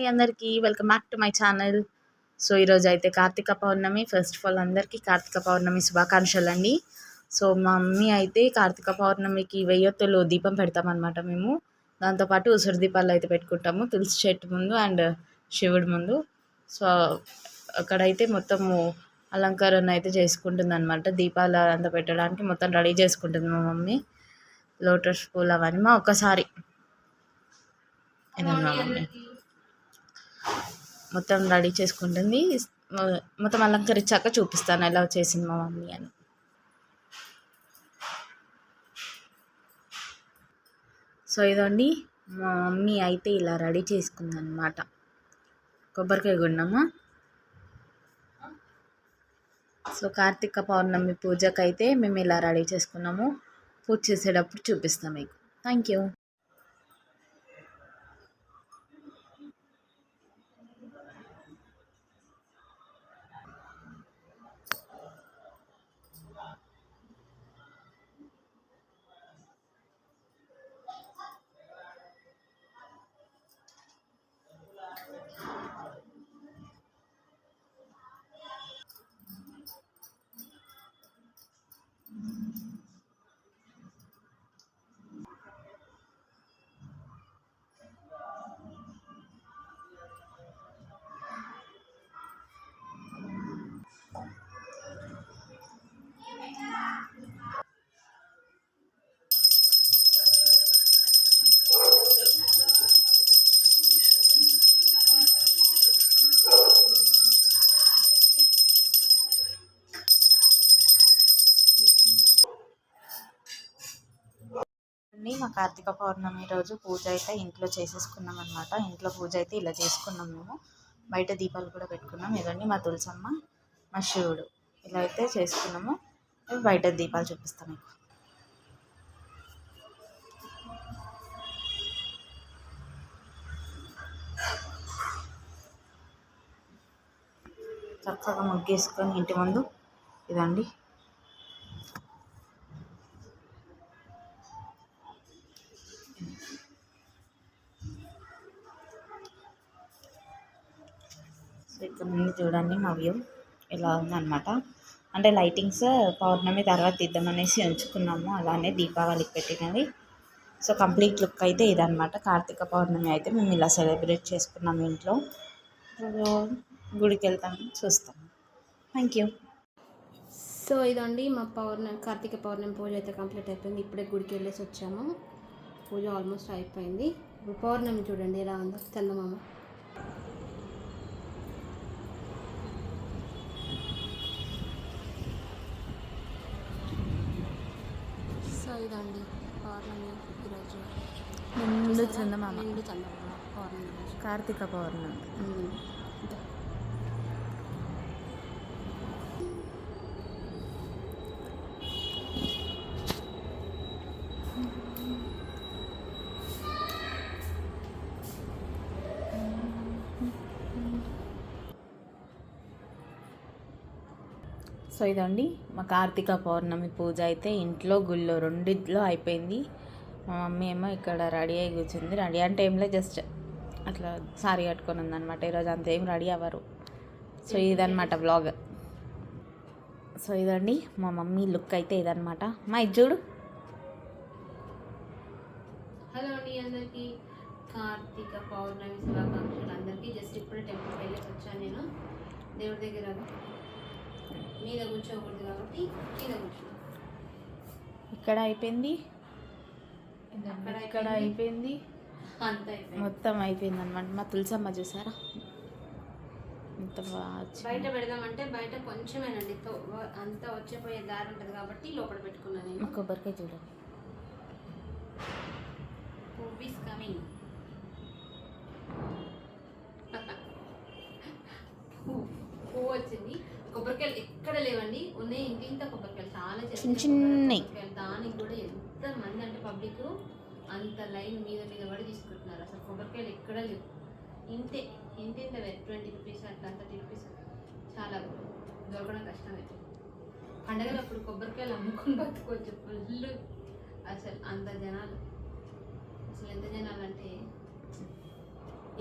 మీ అందరికీ welcome back to my channel. So ఈరోజు అయితే Karthika Pournami. First of all అందరికీ కార్తీక పౌర్ణమి శుభాకాంక్షలు అండి సో మా మమ్మీ అయితే కార్తీక పౌర్ణమికి వెయ్యొత్తులు దీపం పెడతామన్నమాట మేము. దాంతోపాటు ఉసిరి దీపాలు అయితే పెట్టుకుంటాము తులసి చెట్టు ముందు అండ్ శివుడి ముందు. సో అక్కడైతే మొత్తము అలంకరణ అయితే చేసుకుంటుంది అనమాట దీపాలు అంతా పెట్టడానికి మొత్తం రెడీ చేసుకుంటుంది మా మమ్మీ. లోటస్ పూలు అవన్నీ మా ఒక్కసారి. మా మమ్మీ. మొత్తం రెడీ చేసుకుంటుంది. మొత్తం అలంకరించాక చూపిస్తాను ఎలా చేసింది మా మమ్మీ అని. సో ఇదండి మా మమ్మీ అయితే ఇలా రెడీ చేసుకుందనమాట కొబ్బరికాయ గుండమా సో కార్తీక పౌర్ణమి పూజకైతే మేము ఇలా రెడీ చేసుకున్నాము. పూజ చేసేటప్పుడు చూపిస్తాం మీకు. Thank you. కార్తీక పౌర్ణమి రోజు పూజ అయితే ఇంట్లో చేసేసుకున్నాం అనమాట ఇంట్లో పూజ అయితే ఇలా చేసుకున్నాం మేము. బయట దీపాలు కూడా పెట్టుకున్నాం. ఇదండి మా తులసమ్మ మా శివుడు. ఇలా అయితే చేసుకున్నాము. బయట దీపాలు చూపిస్తాం మీకు. చక్కగా ముగ్గేసుకొని ఇంటి ముందు ఇదండి. సో ఇక్కడ నుండి చూడండి మా వ్యూ. ఇలా ఉందన్నమాట. అంటే లైటింగ్స్ పౌర్ణమి తర్వాత తీద్దామనేసి ఉంచుకున్నాము అలానే దీపావళికి పెట్టినవి. సో కంప్లీట్ లుక్ అయితే ఇదనమాట కార్తీక పౌర్ణమి అయితే మేము ఇలా సెలబ్రేట్ చేసుకున్నాం ఇంట్లో. గుడికి వెళ్తాం చూస్తాం. థ్యాంక్ యూ సో ఇదండి మా పౌర్ణమి కార్తీక పౌర్ణమి పూజ అయితే కంప్లీట్ అయిపోయింది. ఇప్పుడే గుడికి వెళ్ళేసి వచ్చాము. పూజ ఆల్మోస్ట్ అయిపోయింది. ఇప్పుడు పౌర్ణమి చూడండి ఎలా ఉందో. చందమామ సో ఇదండి. పౌర్ణమి ఈరోజు. ముందు చందమామ. నిండు చందమామ పౌర్ణమి కార్తీక పౌర్ణమి. సో ఇదండి మా కార్తీక పౌర్ణమి పూజ అయితే ఇంట్లో గుళ్ళో రెండిట్లో అయిపోయింది. మా మమ్మీ ఏమో ఇక్కడ రెడీ అయి కూర్చుంది. రెడీ అంటే ఏంలే జస్ట్ అట్లా సారీ కట్టుకొని ఉందనమాట ఈరోజు అంత ఏం రెడీ అవ్వరు. సో ఇదనమాట బ్లాగ్ సో ఇదండి మా మమ్మీ లుక్ అయితే ఇదనమాట మా ఇది చూడు. హలో అండి అందరికీ. కార్తీక పౌర్ణమి శుభాకాంక్షలు అందరికీ. జస్ట్ ఇప్పుడే టెంపుల్కి వెళ్ళేసి వచ్చాను నేను. దేవుడి దగ్గర మీద కూర్చోకూడదు కాబట్టి కింద కూర్చున్నాను ఇక్కడ అయిపోయింది. అక్కడ ఇక్కడ అయిపోయింది. అంత మొత్తం అయిపోయింది అనమాట మా తులసమ్మ చూసారా? వచ్చింది. బయట పెడదామంటే బయట కొంచెమేనండి. తో- అంత వచ్చేపోయే దారి ఉంటుంది కాబట్టి లోపల పెట్టుకున్నాను నేను. కొబ్బరికాయ చూడండి. కమింగ్ పువ్వు వచ్చింది. కొబ్బరికాయలు ఎక్కడ లేవండి. ఉన్నాయి ఇంత ఇంత కొబ్బరికాయలు చాలా చిన్న చిన్నవి. దానికి కూడా ఎంత మంది అంటే పబ్లిక్ అంత లైన్ మీద మీద పడి తీసుకుంటున్నారు. అసలు కొబ్బరికాయలు ఎక్కడ లేవు. ఇంతే ఇంత ఇంత ట్వంటీ రూపీస్ అట్లా థర్టీ రూపీస్ చాలా దొరకడం కష్టమే పండగలప్పుడు కొబ్బరికాయలు అమ్ముకొని బతుకోవచ్చు ఫుల్ అసలు అంత జనాలు. అసలు ఎంత జనాలు అంటే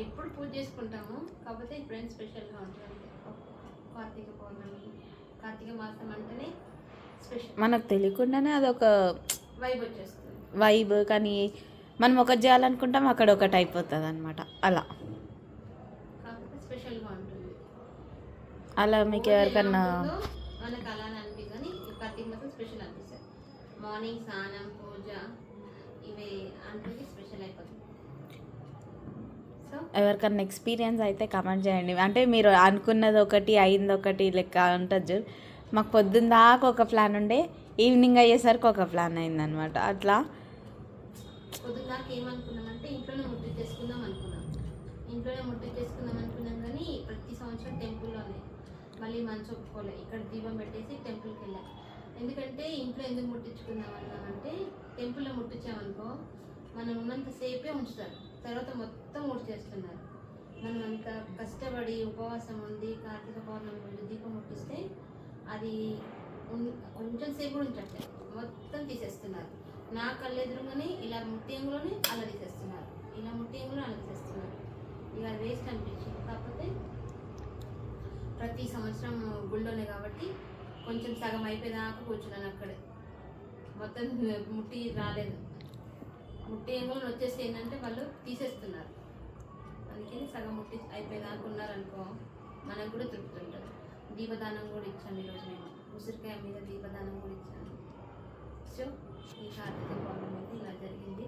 ఎప్పుడు పూజ చేసుకుంటాము. కాకపోతే ఇప్పుడైనా స్పెషల్గా ఉంటుంది. కార్తీక పౌర్ణమి కార్తీక మాసం అంటేనే స్పెషల్ మనకు తెలియకుండానే అదొక వైబ్ వచ్చేస్తుంది. వైబ్ కానీ మనం ఒకటి చేయాలనుకుంటాం అక్కడ ఒకటి అయిపోతుంది అనమాట అలా స్పెషల్గా ఉంటుంది. అలా మీకు ఎవరికన్నా మనకు కానీ ఈ కార్తీక మాసం స్పెషల్ అనిపిస్తుంది. మార్నింగ్ స్నానం పూజ ఇవి అంటే ఎవరికన్నా ఎక్స్పీరియన్స్ అయితే కమెంట్ చేయండి. అంటే మీరు అనుకున్నది ఒకటి అయింది ఒకటి లెక్క ఉంటుంది మాకు పొద్దున్న దాకా ఒక ప్లాన్ ఉండే ఈవినింగ్ అయ్యేసరికి ఒక ప్లాన్ అయిందనమాట అట్లా? ఇంట్లోనే ముద్దు చేసుకుందాం అనుకున్నాం. ఇంట్లోనే ముద్దు చేసుకుందాం అనుకున్నాం కానీ ప్రతి సంవత్సరం టెంపుల్లోనే మళ్ళీ మంచి ఒప్పుకోలే. ఇక్కడ దీపం పెట్టేసి టెంపుల్కి వెళ్ళాం. ఎందుకంటే ఇంట్లో ఎందుకు ముట్టించుకుందాం అన్నామంటే టెంపుల్లో ముట్టించామనుకో మనం ఉన్నంత ఉంచుతారు. తర్వాత మొత్తం చేస్తున్నారు. మనం అంత కష్టపడి ఉపవాసం ఉండి కార్తీక పౌర్ణమి రోజు దీపం ముట్టిస్తే అది కొంచెం సేపు కూడా ఉంచట్లేదు. మొత్తం తీసేస్తున్నారు. నా కళ్ళు ఎదురుగానే ఇలా ముట్టేంగులోనే అలా తీసేస్తున్నారు. ఇలా ముట్టేంగులో అలా తీసేస్తున్నారు. ఇక వేస్ట్ అనిపించింది. కాకపోతే ప్రతి సంవత్సరం గుళ్ళోనే కాబట్టి కొంచెం సగం అయిపోయేదాకా కూర్చున్నాను అక్కడే. మొత్తం ముట్టి రాలేదు. ముట్టి ఎంగులు వచ్చేసి ఏంటంటే వాళ్ళు తీసేస్తున్నారు. అందుకని సగం ముట్టి అయిపోయేదాకా ఉన్నారనుకో మనకు కూడా తృప్తి ఉంటుంది దీపదానం కూడా ఇచ్చాను ఈరోజు నేను ఉసిరికాయ మీద దీపదానం కూడా ఇచ్చాను సో ఈ కార్తీక పౌర్ణమి అయితే ఇలా జరిగింది.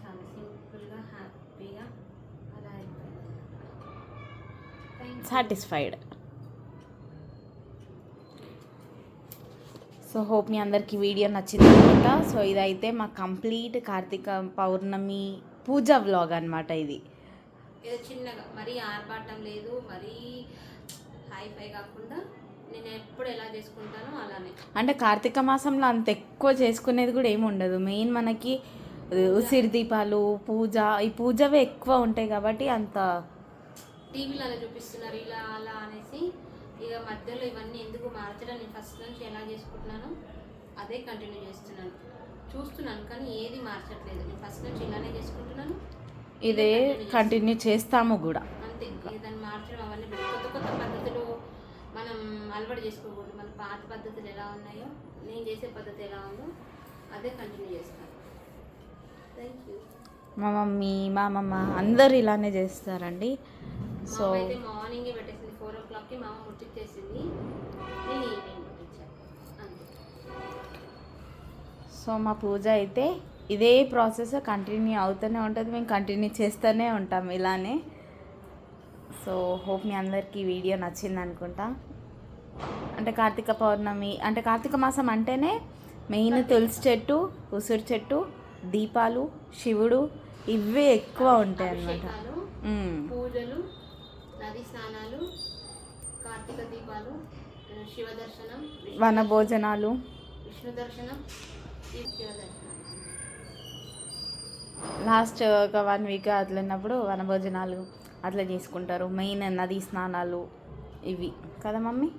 చాలా సింపుల్గా హ్యాపీగా అలా అయిపోయింది. సాటిస్ఫైడ్ సో హోప్ మీ అందరికీ వీడియో నచ్చింది అనమాట సో ఇదైతే మా కంప్లీట్ కార్తీక పౌర్ణమి పూజ వ్లాగ్ అనమాట ఇది. ఏదో చిన్నగా మరీ ఆర్భాటం లేదు మరీ హై ఫై కాకుండా నేను ఎప్పుడు ఎలా చేసుకుంటానో అలానే. అంటే కార్తీక మాసంలో అంత ఎక్కువ చేసుకునేది కూడా ఏమి ఉండదు. మెయిన్ మనకి ఉసిరి దీపాలు పూజ ఈ పూజవే ఎక్కువ ఉంటాయి కాబట్టి అంత టీవీలో అలా చూపిస్తున్నారు ఇలా అలా అనేసి. ఇక మధ్యలో ఇవన్నీ ఎందుకు మార్చడం నేను ఫస్ట్ నుంచి ఎలా చేసుకుంటున్నానో అదే కంటిన్యూ చేస్తున్నాను. చూస్తున్నాను కానీ ఏది మార్చట్లేదు. నేను ఫస్ట్ నుంచి ఇలానే చేసుకుంటున్నాను. ఇదే కంటిన్యూ చేస్తాము కూడా. అంతే. దాన్ని మార్చడం అవన్నీ పెట్టి కొత్త కొత్త పద్ధతులు మనం అలవాటు చేసుకోకూడదు. మన పాత పద్ధతులు ఎలా ఉన్నాయో నేను చేసే పద్ధతి ఎలా ఉందో అదే కంటిన్యూ చేస్తాను. థ్యాంక్ యూ మా మమ్మీ మా అమ్మమ్మ అందరు ఇలానే చేస్తారండి. సో మార్నింగే పెట్టేసింది క్లాక్కి మామ ముట్టించేసింది నేను ఈవినింగ్ ముట్టించాను? అంతే. సో మా పూజ అయితే ఇదే ప్రాసెస్ కంటిన్యూ అవుతూనే ఉంటుంది. మేము కంటిన్యూ చేస్తూనే ఉంటాం ఇలానే. సో హోప్ మీ అందరికీ వీడియో నచ్చింది అనుకుంటా. అంటే కార్తీక పౌర్ణమి అంటే కార్తీక మాసం అంటేనే మెయిన్ తులసి చెట్టు ఉసిరి చెట్టు దీపాలు శివుడు ఇవే ఎక్కువ ఉంటాయి అన్నమాట. పూజలు నది స్నానాలు కార్తీక దీపాలు శివ దర్శనం వన భోజనాలు విష్ణు దర్శనం శివ శివ దర్శనం. లాస్ట్ ఒక వన్ వీక్ అట్లా ఉన్నప్పుడు వనభోజనాలు అట్లా చేసుకుంటారు. మెయిన్ నదీ స్నానాలు ఇవి. కదా మమ్మీ?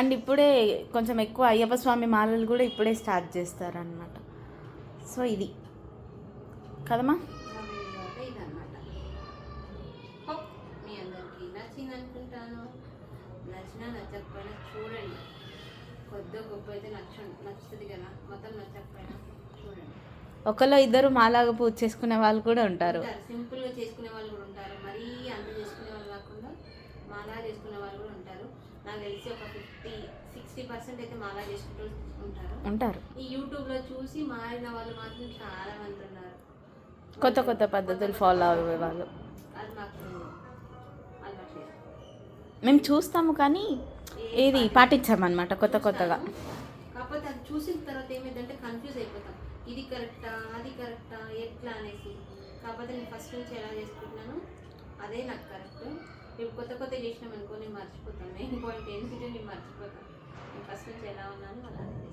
అండ్ ఇప్పుడే కొంచెం ఎక్కువ అయ్యప్ప స్వామి మాలలు కూడా ఇప్పుడే స్టార్ట్ చేస్తారనమాట సో ఇది. కదమ్మా అదే ఇదన్నమాట హోప్ మీ అందరికీ నచ్చింది అనుకుంటాను నచ్చినా నచ్చకపోయినా చూడండి. కొద్దిగా గొప్ప అయితే నచ్చ నచ్చుతుంది కదా. మొత్తం నచ్చకపోయినా చూడండి. ఒకళ్ళు ఇద్దరు మాలాగా పూజ చేసుకునే వాళ్ళు కూడా ఉంటారు. సింపుల్గా చేసుకునే వాళ్ళు కూడా ఉంటారు. మరీ అంత చేసుకునే వాళ్ళు కాకుండా మాలా చేసుకునే వాళ్ళు కూడా ఉంటారు. నాకు తెలిసి ఒక ఫిఫ్టీ సిక్స్టీ పర్సెంట్ అయితే మాలా చేసుకుంటూ ఉంటారు. ఉంటారు. ఈ యూట్యూబ్లో చూసి మారిన వాళ్ళు మాత్రం చాలా మంది ఉన్నారు. కొత్త కొత్త పద్ధతులు ఫాలో అయ్యే వాళ్ళు. అది మాకు అలవాట్లేదు మేము చూస్తాము కానీ ఏది పాటించామన్నమాట కొత్త కొత్తగా. కాకపోతే అది చూసిన తర్వాత ఏమైందంటే కన్ఫ్యూజ్ అయిపోతాం. ఇది కరెక్టా అది కరెక్టా ఎట్లా అనేసి. కాకపోతే నేను ఫస్ట్ నుంచి ఎలా చేసుకుంటున్నాను అదే నాకు కరెక్ట్ ఇప్పుడు కొత్త కొత్త చేసినాం అనుకో నేను మర్చిపోతాను. మెయిన్ పాయింట్ ఏంటంటే నేను మర్చిపోతాను నేను ఫస్ట్ నుంచి ఎలా ఉన్నాను చేస్తాను.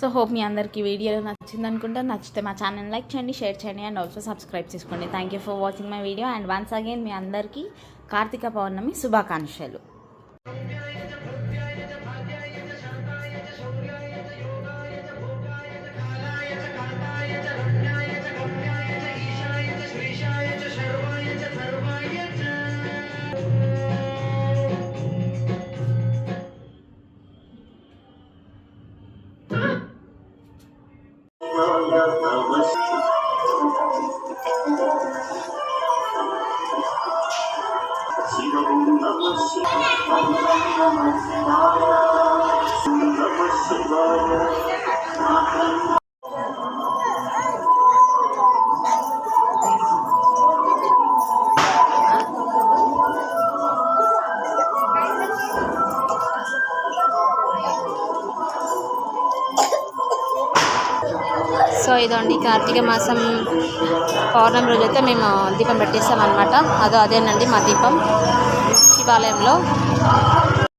సో హోప్ మీ అందరికీ వీడియో నచ్చింది అనుకుంటా. నచ్చితే మా ఛానల్ లైక్ చేయండి షేర్ చేయండి అండ్ ఆల్సో సబ్స్క్రైబ్ చేసుకోండి. Thank you for watching my video and once again మీ అందరికీ కార్తీక పౌర్ణమి శుభాకాంక్షలు Namaste. సో ఇదండి కార్తీక మాసం పౌర్ణమి రోజైతే మేము దీపం పెట్టేస్తాం అనమాట అదో అదేనండి మా దీపం. శివాలయంలో